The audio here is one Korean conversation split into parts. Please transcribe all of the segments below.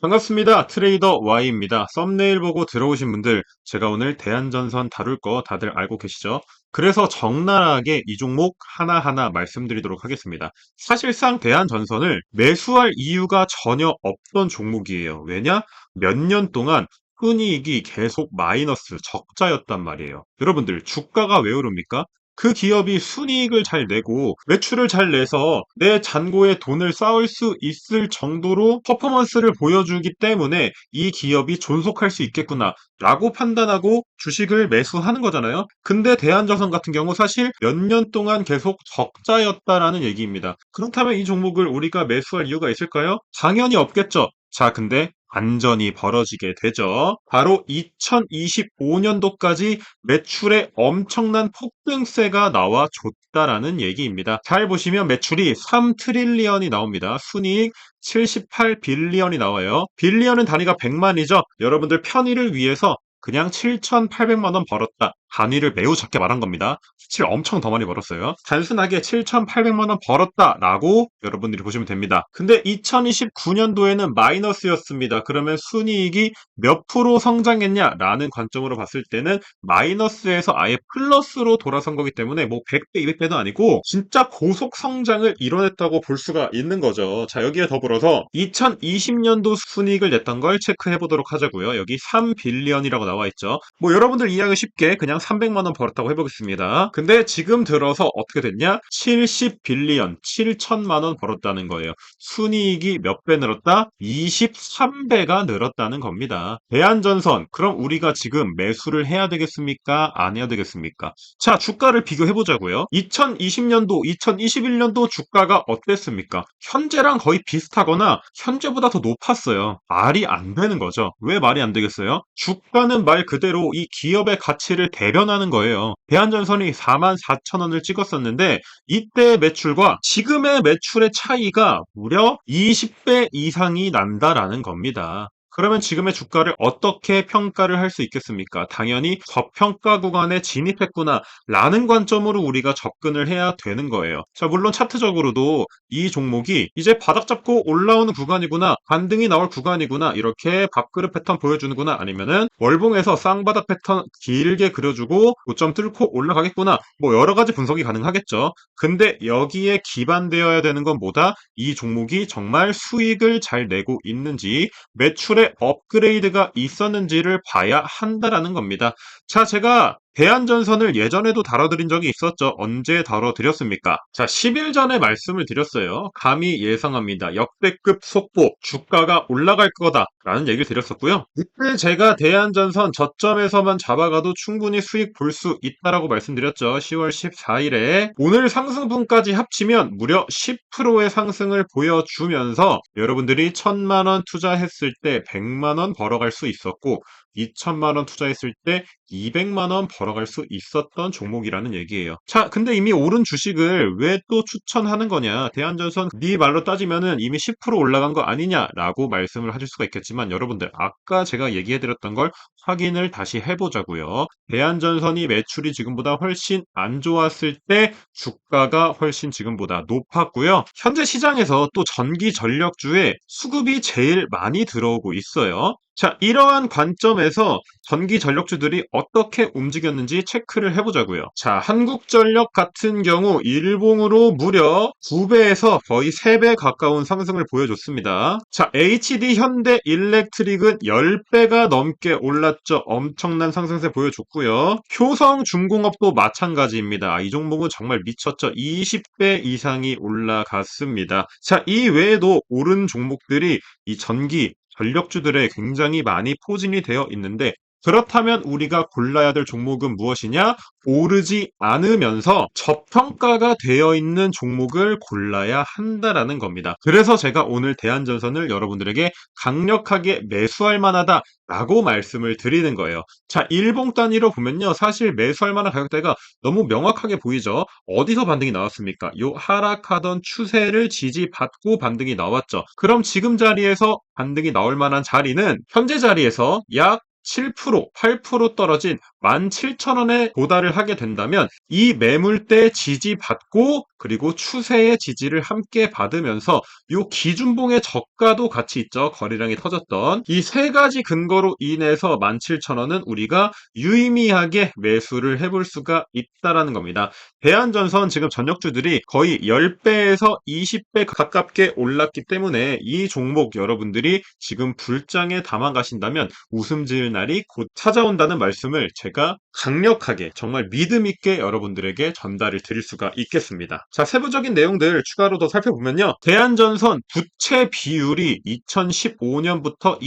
반갑습니다. 트레이더 Y입니다. 썸네일 보고 들어오신 분들, 제가 오늘 대한전선 다룰 거 다들 알고 계시죠? 그래서 적나라하게 이 종목 하나하나 말씀드리도록 하겠습니다. 사실상 대한전선을 매수할 이유가 전혀 없던 종목이에요. 왜냐? 몇 년 동안 순이익이 계속 마이너스 적자였단 말이에요. 여러분들, 주가가 왜 오릅니까? 그 기업이 순이익을 잘 내고 매출을 잘 내서 내 잔고에 돈을 쌓을 수 있을 정도로 퍼포먼스를 보여주기 때문에 이 기업이 존속할 수 있겠구나 라고 판단하고 주식을 매수하는 거잖아요. 근데 대한저선 같은 경우 사실 몇 년 동안 계속 적자였다라는 얘기입니다. 그렇다면 이 종목을 우리가 매수할 이유가 있을까요? 당연히 없겠죠. 자, 근데 반전이 벌어지게 되죠. 바로 2025년도까지 매출에 엄청난 폭등세가 나와 줬다라는 얘기입니다. 잘 보시면 매출이 3트릴리언이 나옵니다. 순이익 78빌리언이 나와요. 빌리언은 단위가 100만이죠. 여러분들 편의를 위해서 그냥 7,800만 원 벌었다. 단위를 매우 작게 말한 겁니다. 수치를 엄청 더 많이 벌었어요. 단순하게 7,800만 원 벌었다라고 여러분들이 보시면 됩니다. 근데 2029년도에는 마이너스였습니다. 그러면 순이익이 몇 프로 성장했냐라는 관점으로 봤을 때는 마이너스에서 아예 플러스로 돌아선 거기 때문에 뭐 100배, 200배도 아니고 진짜 고속 성장을 이뤄냈다고 볼 수가 있는 거죠. 자, 여기에 더불어서 2020년도 순이익을 냈던 걸 체크해 보도록 하자고요. 여기 3빌리언이라고 나와 있죠. 뭐 여러분들 이해하기 쉽게 그냥 300만 원 벌었다고 해보겠습니다. 근데 지금 들어서 어떻게 됐냐? 70빌리언, 7천만 원 벌었다는 거예요. 순이익이 몇 배 늘었다? 23배가 늘었다는 겁니다. 대한전선, 그럼 우리가 지금 매수를 해야 되겠습니까? 안 해야 되겠습니까? 자, 주가를 비교해보자고요. 2020년도, 2021년도 주가가 어땠습니까? 현재랑 거의 비슷하거나 현재보다 더 높았어요. 말이 안 되는 거죠. 왜 말이 안 되겠어요? 주가는 말 그대로 이 기업의 가치를 대 변하는 거예요. 대한전선이 4만 4천 원을 찍었었는데 이때 매출과 지금의 매출의 차이가 무려 20배 이상이 난다라는 겁니다. 그러면 지금의 주가를 어떻게 평가를 할 수 있겠습니까? 당연히 저평가 구간에 진입했구나 라는 관점으로 우리가 접근을 해야 되는 거예요. 자, 물론 차트적으로도 이 종목이 이제 바닥 잡고 올라오는 구간이구나, 반등이 나올 구간이구나, 이렇게 밥그릇 패턴 보여주는구나, 아니면은 월봉에서 쌍바닥 패턴 길게 그려주고 고점 뚫고 올라가겠구나, 뭐 여러 가지 분석이 가능하겠죠. 근데 여기에 기반되어야 되는 건 뭐다? 이 종목이 정말 수익을 잘 내고 있는지, 매출의 업그레이드가 있었는지를 봐야 한다라는 겁니다. 자, 제가 대한전선을 예전에도 다뤄드린 적이 있었죠. 언제 다뤄드렸습니까? 자, 10일 전에 말씀을 드렸어요. 감히 예상합니다. 역대급 속보, 주가가 올라갈 거다. 라는 얘기를 드렸었고요. 이때 제가 대한전선 저점에서만 잡아가도 충분히 수익 볼 수 있다라고 말씀드렸죠. 10월 14일에 오늘 상승분까지 합치면 무려 10%의 상승을 보여주면서 여러분들이 1000만원 투자했을 때 100만원 벌어갈 수 있었고 2천만 원 투자했을 때 200만 원 벌어갈 수 있었던 종목이라는 얘기예요. 자, 근데 이미 오른 주식을 왜 또 추천하는 거냐? 대한전선 네 말로 따지면은 이미 10% 올라간 거 아니냐라고 말씀을 하실 수가 있겠지만 여러분들 아까 제가 얘기해 드렸던 걸 확인을 다시 해보자고요. 대한전선이 매출이 지금보다 훨씬 안 좋았을 때 주가가 훨씬 지금보다 높았고요. 현재 시장에서 또 전기 전력주에 수급이 제일 많이 들어오고 있어요. 자, 이러한 관점에서 전기 전력주들이 어떻게 움직였는지 체크를 해보자고요. 자, 한국전력 같은 경우 일봉으로 무려 9배에서 거의 3배 가까운 상승을 보여줬습니다. 자, HD 현대 일렉트릭은 10배가 넘게 올 랐죠. 엄청난 상승세 보여줬고요. 효성 중공업도 마찬가지입니다. 아, 이 종목은 정말 미쳤죠. 20배 이상이 올라갔습니다. 자, 이 외에도 오른 종목들이 이 전기 전력주들에 굉장히 많이 포진이 되어 있는데 그렇다면 우리가 골라야 될 종목은 무엇이냐? 오르지 않으면서 저평가가 되어 있는 종목을 골라야 한다라는 겁니다. 그래서 제가 오늘 대한전선을 여러분들에게 강력하게 매수할 만하다 라고 말씀을 드리는 거예요. 자, 일봉 단위로 보면요. 사실 매수할 만한 가격대가 너무 명확하게 보이죠. 어디서 반등이 나왔습니까? 요 하락하던 추세를 지지받고 반등이 나왔죠. 그럼 지금 자리에서 반등이 나올 만한 자리는 현재 자리에서 약 7%, 8% 떨어진 17,000원에 도달을 하게 된다면 이 매물대 지지받고 그리고 추세의 지지를 함께 받으면서 요 기준봉의 저가도 같이 있죠. 거래량이 터졌던 이 세 가지 근거로 인해서 17,000원은 우리가 유의미하게 매수를 해볼 수가 있다라는 겁니다. 대한전선 지금 전력주들이 거의 10배에서 20배 가깝게 올랐기 때문에 이 종목 여러분들이 지금 불장에 담아 가신다면 웃음 지을 날이 곧 찾아온다는 말씀을 제가 강력하게 정말 믿음 있게 여러분들에게 전달을 드릴 수가 있겠습니다. 자, 세부적인 내용들 추가로 더 살펴보면요. 대한전선 부채 비율이 2015년부터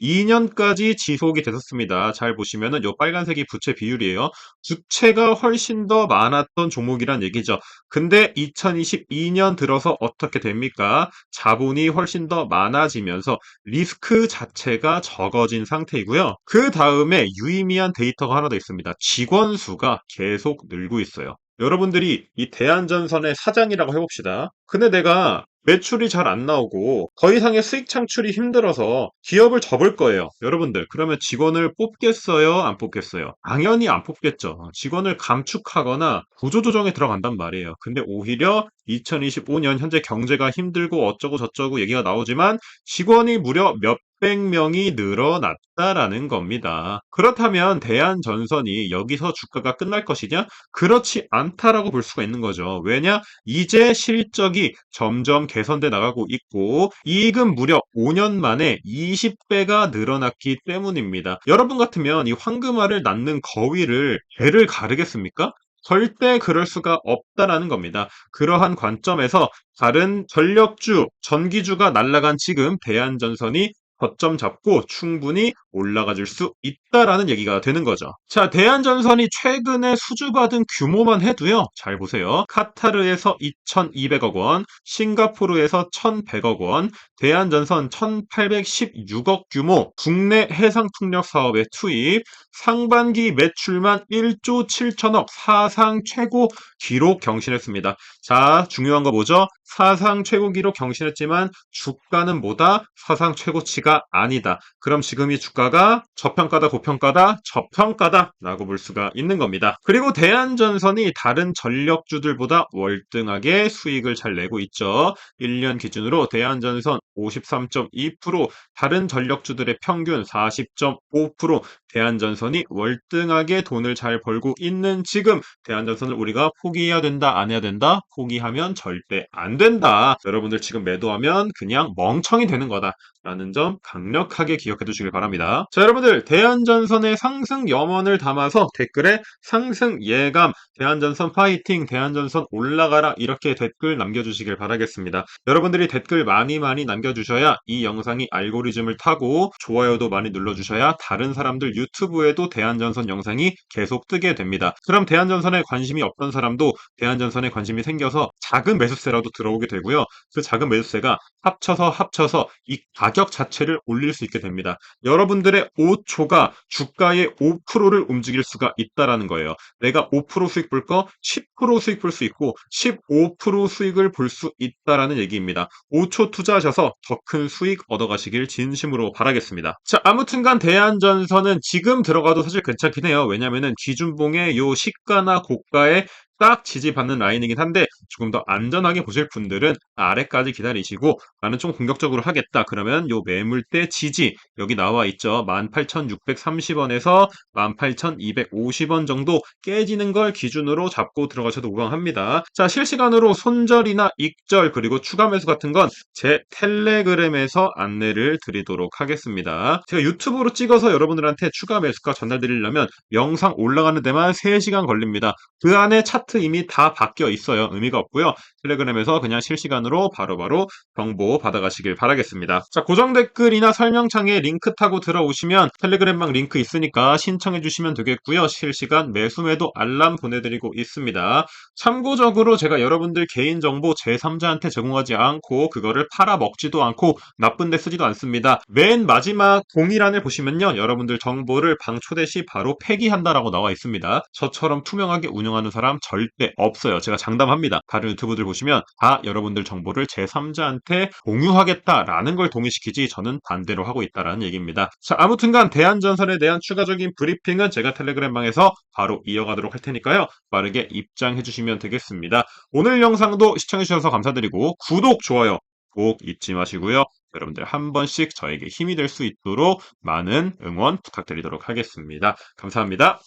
2022년까지 지속이 됐었습니다. 잘 보시면은 요 빨간색이 부채 비율이에요. 부채가 훨씬 더 많았던 종목이란 얘기죠. 근데 2022년 들어서 어떻게 됩니까? 자본이 훨씬 더 많아지면서 리스크 자체가 적어진 상태이고요. 그 다음에 유의미한 데이터가 하나 더 있습니다. 직원 수가 계속 늘고 있어요. 여러분들이 이 대한전선의 사장이라고 해봅시다. 근데 내가 매출이 잘 안 나오고 더 이상의 수익 창출이 힘들어서 기업을 접을 거예요. 여러분들, 그러면 직원을 뽑겠어요? 안 뽑겠어요? 당연히 안 뽑겠죠. 직원을 감축하거나 구조조정에 들어간단 말이에요. 근데 오히려 2025년 현재 경제가 힘들고 어쩌고 저쩌고 얘기가 나오지만 직원이 무려 몇 백 명이 늘어났다라는 겁니다. 그렇다면 대한전선이 여기서 주가가 끝날 것이냐? 그렇지 않다라고 볼 수가 있는 거죠. 왜냐? 이제 실적이 점점 개선돼 나가고 있고 이익은 무려 5년 만에 20배가 늘어났기 때문입니다. 여러분 같으면 이 황금알을 낳는 거위를 개를 가르겠습니까? 절대 그럴 수가 없다라는 겁니다. 그러한 관점에서 다른 전력주, 전기주가 날아간 지금 대한전선이 거점 잡고 충분히 올라가 줄 수 있다라는 얘기가 되는 거죠. 자, 대한전선이 최근에 수주받은 규모만 해도요. 잘 보세요. 카타르에서 2,200억 원, 싱가포르에서 1,100억 원, 대한전선 1,816억 규모 국내 해상풍력 사업에 투입, 상반기 매출만 1조 7천억 사상 최고 기록 경신했습니다. 자, 중요한 거 뭐죠? 사상 최고 기록 경신했지만 주가는 뭐다? 사상 최고치가 아니다. 그럼 지금 이 주가가 저평가다, 고평가다, 저평가다 라고 볼 수가 있는 겁니다. 그리고 대한전선이 다른 전력주들보다 월등하게 수익을 잘 내고 있죠. 1년 기준으로 대한전선 53.2%, 다른 전력주들의 평균 40.5%, 대한전선이 월등하게 돈을 잘 벌고 있는 지금 대한전선을 우리가 포기해야 된다, 안 해야 된다? 포기하면 절대 안 된다. 여러분들 지금 매도하면 그냥 멍청이 되는 거다. 라는 점 강력하게 기억해 두시길 바랍니다. 자, 여러분들, 대한전선의 상승 염원을 담아서 댓글에 상승 예감, 대한전선 파이팅, 대한전선 올라가라 이렇게 댓글 남겨주시길 바라겠습니다. 여러분들이 댓글 많이 많이 남겨주셔야 이 영상이 알고리즘을 타고 좋아요도 많이 눌러주셔야 다른 사람들 유튜브에도 대한전선 영상이 계속 뜨게 됩니다. 그럼 대한전선에 관심이 없던 사람도 대한전선에 관심이 생겨서 작은 매수세라도 들어오게 되고요. 그 작은 매수세가 합쳐서 합쳐서 이 가격 자체를 올릴 수 있게 됩니다. 여러분들의 5초가 주가의 5%를 움직일 수가 있다라는 거예요. 내가 5% 수익 볼 거 10% 수익 볼 수 있고 15% 수익을 볼 수 있다라는 얘기입니다. 5초 투자하셔서 더 큰 수익 얻어가시길 진심으로 바라겠습니다. 자, 아무튼간 대한전선은 지금 들어가도 사실 괜찮긴 해요. 왜냐면은 기준봉의 요 시가나 고가에 딱 지지받는 라인이긴 한데 조금 더 안전하게 보실 분들은 아래까지 기다리시고 나는 좀 공격적으로 하겠다. 그러면 요 매물대 지지 여기 나와 있죠. 18,630원에서 18,250원 정도 깨지는 걸 기준으로 잡고 들어가셔도 무방합니다. 자, 실시간으로 손절이나 익절 그리고 추가 매수 같은 건 제 텔레그램에서 안내를 드리도록 하겠습니다. 제가 유튜브로 찍어서 여러분들한테 추가 매수가 전달드리려면 영상 올라가는 데만 3시간 걸립니다. 그 안에 차트 이미 다 바뀌어 있어요. 의미가 없고요. 텔레그램에서 그냥 실시간으로 바로바로 정보 받아가시길 바라겠습니다. 자, 고정 댓글이나 설명창에 링크 타고 들어오시면 텔레그램방 링크 있으니까 신청해 주시면 되겠고요. 실시간 매수매도 알람 보내드리고 있습니다. 참고적으로 제가 여러분들 개인정보 제3자한테 제공하지 않고 그거를 팔아먹지도 않고 나쁜 데 쓰지도 않습니다. 맨 마지막 동일란을 보시면요. 여러분들 정보를 방 초대 시 바로 폐기한다라고 나와 있습니다. 저처럼 투명하게 운영하는 사람 절 절대 없어요. 제가 장담합니다. 다른 유튜브들 보시면 다 여러분들 정보를 제3자한테 공유하겠다라는 걸 동의시키지 저는 반대로 하고 있다라는 얘기입니다. 자, 아무튼간 대한전선에 대한 추가적인 브리핑은 제가 텔레그램방에서 바로 이어가도록 할 테니까요. 빠르게 입장해 주시면 되겠습니다. 오늘 영상도 시청해 주셔서 감사드리고 구독, 좋아요 꼭 잊지 마시고요. 여러분들 한 번씩 저에게 힘이 될 수 있도록 많은 응원 부탁드리도록 하겠습니다. 감사합니다.